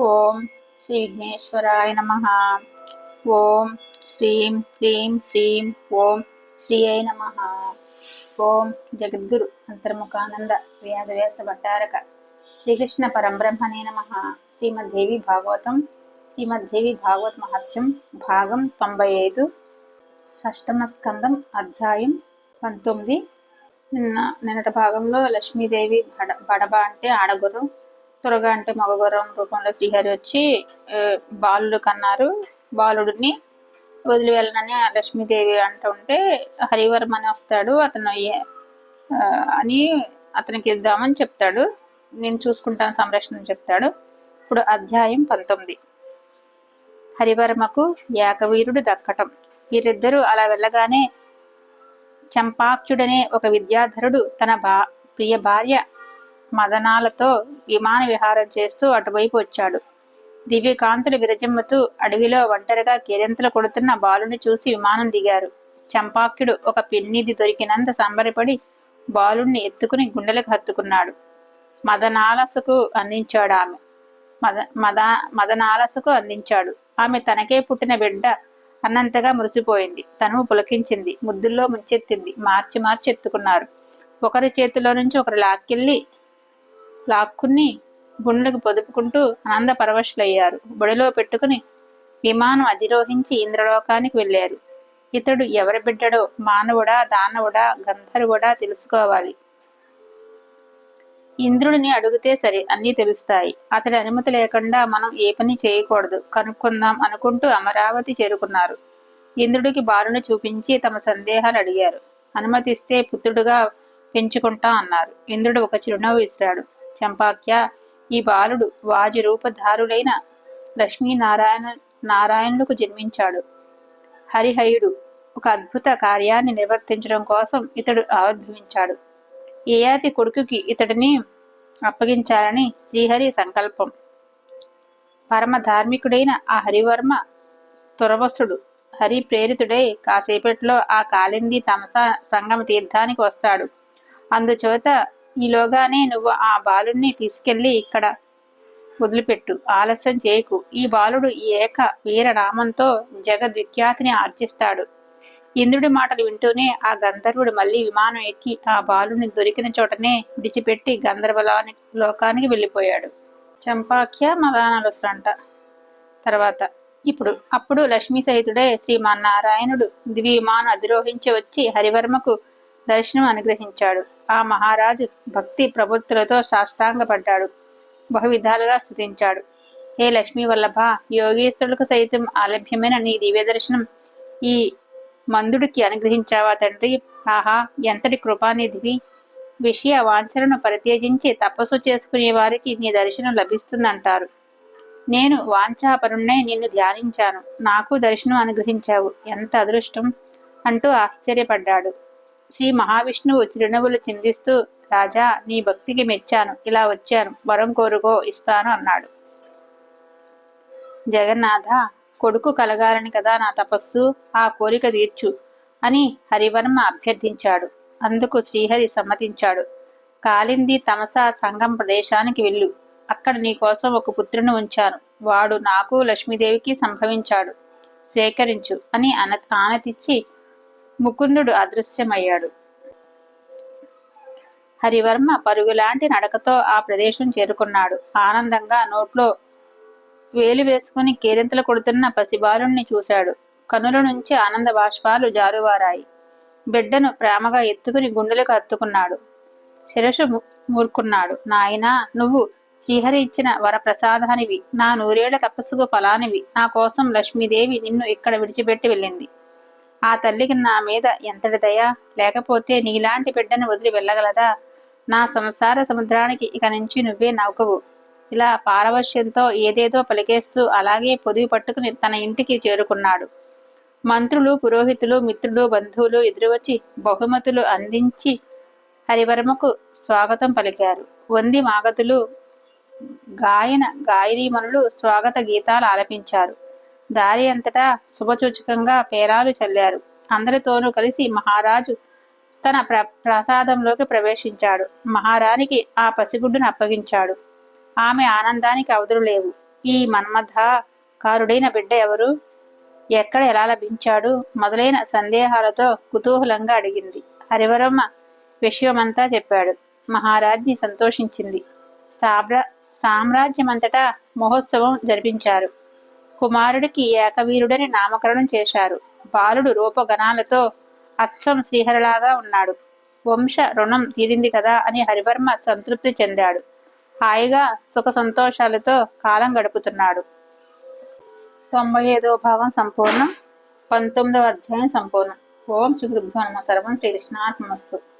ఓం శ్రీ విఘ్నేశ్వరాయ నమ. ఓం శ్రీం హ్రీం శ్రీం ఓం శ్రీ అయి నమ. ఓం జగద్గురు అంతర్ముఖానంద వ్యాధవ్యాస భట్టారక శ్రీకృష్ణ పరంబ్రహ్మణే నమ. శ్రీమద్దేవి భాగవతం శ్రీమద్దేవి భాగవత్ మహత్యం భాగం తొంభై ఐదు షష్టమ స్కందం అధ్యాయం పంతొమ్మిది. నిన్న నిన్నటి భాగంలో లక్ష్మీదేవి బడ బడబ అంటే ఆడగుర్రం. త్వరగా అంటే మగగౌరవం రూపంలో శ్రీహరి వచ్చి బాలుడు కన్నారు. బాలుడిని వదిలి వెళ్ళనని ఆ లక్ష్మీదేవి అంటుంటే హరివర్మ అని వస్తాడు అతను ఏ- అని అతనికి ఇద్దామని చెప్తాడు. నేను చూసుకుంటాను సంరక్షణ చెప్తాడు. ఇప్పుడు అధ్యాయం పంతొమ్మిది. హరివర్మకు ఏకవీరుడు దక్కటం. వీరిద్దరూ అలా వెళ్ళగానే చంపాక్షుడనే ఒక విద్యాధరుడు తన బా ప్రియ భార్య మదనాలతో విమాన విహారం చేస్తూ అటువైపు వచ్చాడు. దివ్యకాంతులు విరజిమ్ముతూ అడవిలో ఒంటరిగా కేరింతలు కొడుతున్న బాలుని చూసి విమానం దిగారు. చంపాక్యుడు ఒక పిన్నిది దొరికినంత సంబరపడి బాలుణ్ణి ఎత్తుకుని గుండెలకు హత్తుకున్నాడు. మదనాలసకు అందించాడు ఆమె. మద మద మదనాలసకు అందించాడు. ఆమె తనకే పుట్టిన బిడ్డ అన్నంతగా మురిసిపోయింది. తను పులకించింది. ముద్దుల్లో ముంచెత్తింది. మార్చి మార్చి ఎత్తుకున్నారు. ఒకరి చేతిలో నుంచి ఒకరు లాక్కెళ్ళి లాక్కుని గుండెలకు పొదుపుకుంటూ ఆనంద పరవశులయ్యారు. బడిలో పెట్టుకుని విమానం అధిరోహించి ఇంద్రలోకానికి వెళ్ళారు. ఇతడు ఎవరి బిడ్డడో మానవుడా దానవుడా గంధర్వుడా తెలుసుకోవాలి. ఇంద్రుడిని అడిగితే సరే అన్నీ తెలుస్తాయి. అతడి అనుమతి లేకుండా మనం ఏ పని చేయకూడదు. కనుక్కుందాం అనుకుంటూ అమరావతి చేరుకున్నారు. ఇంద్రుడికి బాలుని చూపించి తమ సందేహాలు అడిగారు. అనుమతిస్తే పుత్రుడుగా పెంచుకుంటా అన్నారు. ఇంద్రుడు ఒక చిరునవ్వు విసిరాడు. చంపాక్య ఈ బాలుడు వాజరూపధారుడైన లక్ష్మీనారాయణ నారాయణులకు జన్మించాడు. హరిహయుడు ఒక అద్భుత కార్యాన్ని నిర్వర్తించడం కోసం ఇతడు ఆవిర్భవించాడు. ఏయాతి కొడుకుకి ఇతడిని అప్పగించాలని శ్రీహరి సంకల్పం. పరమ ధార్మికుడైన ఆ హరివర్మ తురవసుడు హరి ప్రేరితుడై కాసేపట్లో ఆ కాలింది తమస సంగమ తీర్థానికి వస్తాడు. అందుచేత ఈలోగానే నువ్వు ఆ బాలుణ్ణి తీసుకెళ్ళి ఇక్కడ వదిలిపెట్టు. ఆలస్యం చేయకు. ఈ బాలుడు ఈ ఏక వీర నామంతో జగద్విఖ్యాతిని ఆర్జిస్తాడు. ఇంద్రుడి మాటలు వింటూనే ఆ గంధర్వుడు మళ్ళీ విమానం ఎక్కి ఆ బాలుని దొరికిన చోటనే విడిచిపెట్టి గంధర్వలాని లోకానికి వెళ్ళిపోయాడు. చంపాఖ్య మలానలసంట తర్వాత ఇప్పుడు అప్పుడు లక్ష్మీ సహితుడే శ్రీమన్నారాయణుడు దివ్య విమానం అధిరోహించి వచ్చి హరివర్మకు దర్శనం అనుగ్రహించాడు. ఆ మహారాజు భక్తి ప్రవృత్తులతో సాష్టాంగపడ్డాడు. బహువిధాలుగా స్తుతించాడు. హే లక్ష్మీ వల్లభ యోగేశ్వరులకు సైతం ఆలభ్యమైన నీ దివ్య దర్శనం ఈ మందుడికి అనుగ్రహించావా తండ్రి? ఆహా ఎంతటి కృపానిధివి. విషయ వాంఛలను పరిత్యజించి తపస్సు చేసుకునే వారికి నీ దర్శనం లభిస్తుందంటారు. నేను వాంఛాపరుణ్ణే నిన్ను ధ్యానించాను. నాకు దర్శనం అనుగ్రహించావు. ఎంత అదృష్టం! అంటూ ఆశ్చర్యపడ్డాడు. శ్రీ మహావిష్ణువు చిరునవ్వులు చిందిస్తూ రాజా నీ భక్తికి మెచ్చాను. ఇలా వచ్చాను. వరం కోరుకో ఇస్తాను అన్నాడు. జగన్నాథ కొడుకు కలగాలని కదా నా తపస్సు? ఆ కోరిక తీర్చు అని హరివర్మ అభ్యర్థించాడు. అందుకు శ్రీహరి సమ్మతించాడు. కాలింది తమసా సంగం ప్రదేశానికి వెళ్ళు. అక్కడ నీ కోసం ఒక పుత్రుని ఉంచాను. వాడు నాకు లక్ష్మీదేవికి సంభవించాడు. సేకరించు అని అన ఆనతిచ్చి ముకుందుడు అదృశ్యమయ్యాడు. హరివర్మ పరుగులాంటి నడకతో ఆ ప్రదేశం చేరుకున్నాడు. ఆనందంగా నోట్లో వేలు వేసుకుని కేరింతలు కొడుతున్న పసిబాలుణ్ణి చూశాడు. కనుల నుంచి ఆనంద బాష్పాలు జారువారాయి. బిడ్డను ప్రేమగా ఎత్తుకుని గుండెలకు హత్తుకున్నాడు శిరసు మూర్కున్నాడు నాయనా నువ్వు శ్రీహరి ఇచ్చిన వరప్రసాదానివి. నా నూరేళ్ళ తపస్సుకు ఫలానివి. నా కోసం లక్ష్మీదేవి నిన్ను ఇక్కడ విడిచిపెట్టి వెళ్ళింది. ఆ తల్లికి నా మీద ఎంతటి దయ? లేకపోతే నీలాంటి బిడ్డను వదిలి వెళ్ళగలదా? నా సంసార సముద్రానికి ఇక నుంచి నువ్వే నౌకవు ఇలా పారవశ్యంతో ఏదేదో పలికేస్తూ అలాగే పొదివి పట్టుకుని తన ఇంటికి చేరుకున్నాడు. మంత్రులు పురోహితులు మిత్రులు బంధువులు ఎదురువచ్చి బహుమతులు అందించి హరివర్మకు స్వాగతం పలికారు. వంది మాగతులు గాయన గాయనీమణులు స్వాగత గీతాలు ఆలపించారు. దారి అంతటా శుభసూచకంగా పేరాలు చల్లారు. అందరితోనూ కలిసి మహారాజు తన ప్ర ప్రసాదంలోకి ప్రవేశించాడు. మహారాణికి ఆ పసిగుడ్డును అప్పగించాడు. ఆమె ఆనందానికి అవధులు లేవు. ఈ మన్మథాకారుడైన బిడ్డ ఎవరు? ఎక్కడ ఎలా లభించాడు? మొదలైన సందేహాలతో కుతూహలంగా అడిగింది. హరివరమ్మ విషయమంతా చెప్పాడు. మహారాజ్ని సంతోషించింది. సామ్రా సామ్రాజ్యమంతటా మహోత్సవం జరిపించారు. కుమారుడికి ఏకవీరుడని నామకరణం చేశారు. బాలుడు రూపగణాలతో అచ్చం శ్రీహరిలాగా ఉన్నాడు. వంశ రుణం తీరింది కదా అని హరివర్మ సంతృప్తి చెందాడు. హాయిగా సుఖ సంతోషాలతో కాలం గడుపుతున్నాడు. తొంభై ఐదో భాగం సంపూర్ణం. పంతొమ్మిదవ అధ్యాయం సంపూర్ణం. ఓం శ్రీ గురుభ్యో నమ. సర్వం శ్రీకృష్ణార్పణమస్తు